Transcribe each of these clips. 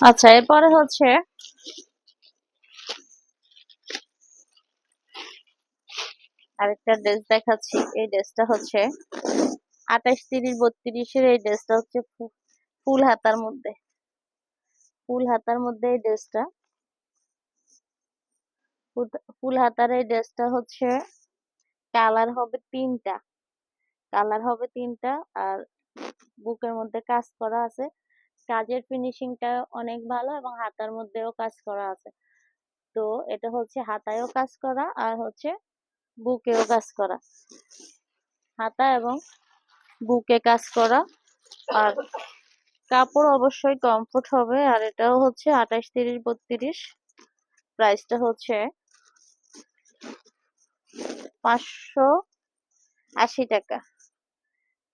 আচ্ছা এরপরে হচ্ছে আরেকটা ড্রেস দেখাচ্ছি। এই ড্রেসটা হচ্ছে আঠাশ, তিরিশ, বত্রিশের। এই ড্রেসটা হচ্ছে ফুল হাতার মধ্যে। ফুল হাতার মধ্যে এই ড্রেসটা ফুল হাতার এই ড্রেসটা হচ্ছে কালার হবে তিনটা। কালার হবে তিনটা আর বুকের মধ্যে কাজ করা আছে। কাজের ফিনিশিংটা অনেক ভালো এবং হাতার মধ্যেও কাজ করা আছে। তো এটা হচ্ছে হাতায়ও কাজ করা আর হচ্ছে বুকেও কাজ করা। হাতা এবং বুকে কাজ করা আর কাপড় অবশ্যই কমফোর্ট হবে আর এটাও হচ্ছে আঠাশ, তিরিশ, বত্রিশ প্রাইসটা হচ্ছে পাঁচশো আশি টাকা।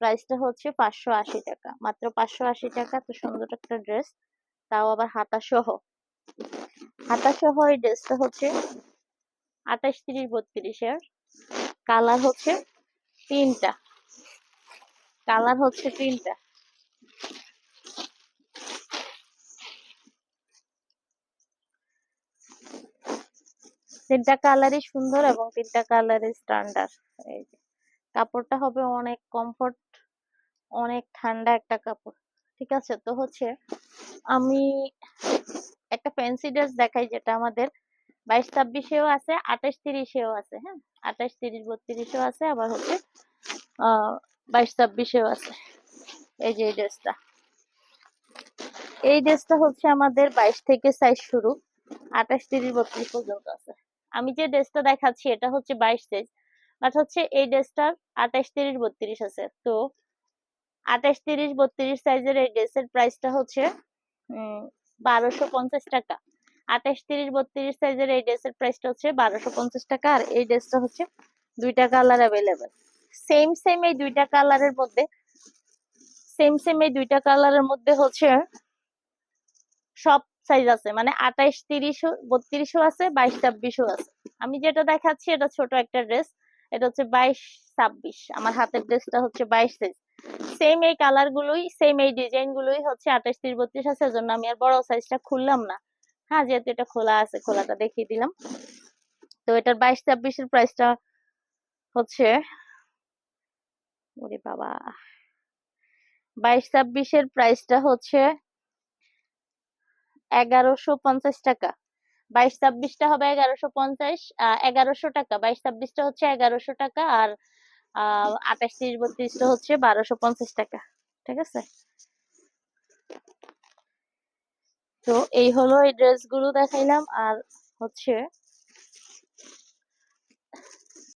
প্রাইসটা হচ্ছে পাঁচশো আশি টাকা। মাত্র পাঁচশো আশি টাকা তো সুন্দর একটা ড্রেস তাও আবার হাতা সহ হাতা সহ এই ড্রেসটা হচ্ছে আঠাশ তিরিশ, বত্রিশের। কালার হচ্ছে তিনটা। কালার হচ্ছে তিনটা। তিনটা কালারই সুন্দর এবং তিনটা কালারই স্ট্যান্ডার্ড এই যে। কাপড়টা হবে অনেক কমফোর্ট অনেক ঠান্ডা একটা কাপড়, ঠিক আছে? তো হচ্ছে আমি একটা ফ্যান্সি ড্রেস দেখাই যেটা আমাদের বাইশ ছাব্বিশেও আছে, আঠাশ তিরিশেও আছে হ্যাঁ? আঠাশ তিরিশ বত্রিশেও আছে, আবার হচ্ছে বাইশ ছাব্বিশেও আছে এই যে এই ড্রেসটা এই ড্রেসটা হচ্ছে আমাদের বাইশ থেকে সাইজ শুরু, আঠাশ তিরিশ বত্রিশ পর্যন্ত আছে। আমি যে ড্রেসটা দেখাচ্ছি এটা হচ্ছে বাইশ সাইজ। বাট হচ্ছে এই ড্রেসটার আঠাশ তিরিশ বত্রিশ আছে। তো আঠাশ তিরিশ বত্রিশ সাইজের এই ড্রেসের প্রাইসটা হচ্ছে বারোশো পঞ্চাশ টাকা। আঠাশ তিরিশ বত্রিশ সাইজের এই ড্রেসের প্রাইসটা হচ্ছে বারোশো পঞ্চাশ টাকা আর এই ড্রেসটা হচ্ছে দুইটা কালার অ্যাভেলেবেল সেম সেম এই দুইটা কালারের মধ্যে সেম সেম এই দুইটা কালারের মধ্যে হচ্ছে সব সাইজ আছে। মানে আঠাইশ তিরিশ বত্রিশও আছে, বাইশ ছাব্বিশও আছে। আমি যেটা দেখাচ্ছি এটা ছোট একটা ড্রেস এটা হচ্ছে বাইশ ছাব্বিশ। আমার হাতের ড্রেসটা হচ্ছে বাইশ সাইজ সেম এই কালার গুলোই সেম এই ডিজাইন গুলোই হচ্ছে আঠাশ, তিরিশ, বত্রিশ আছে জন্য আমি আর বড় সাইজটা খুললাম না। হ্যাঁ যেহেতু এটা খোলা আছে, খোলাটা দেখিয়ে দিলাম। তো এটার বাইশ ছাব্বিশের প্রাইসটা হচ্ছে, ওরে বাবা, বাইশ ছাব্বিশের প্রাইসটা হচ্ছে এগারোশো পঞ্চাশ টাকা। বাইশ ছাব্বিশটা হবে এগারোশো পঞ্চাশ এগারোশো টাকা। বাইশ ছাব্বিশটা হচ্ছে এগারোশো টাকা আর আঠাশ তিরিশ বত্রিশটা হচ্ছে বারোশো পঞ্চাশ টাকা। ঠিক আছে? তো এই হলো এই ড্রেসগুলো দেখাইলাম। আর হচ্ছে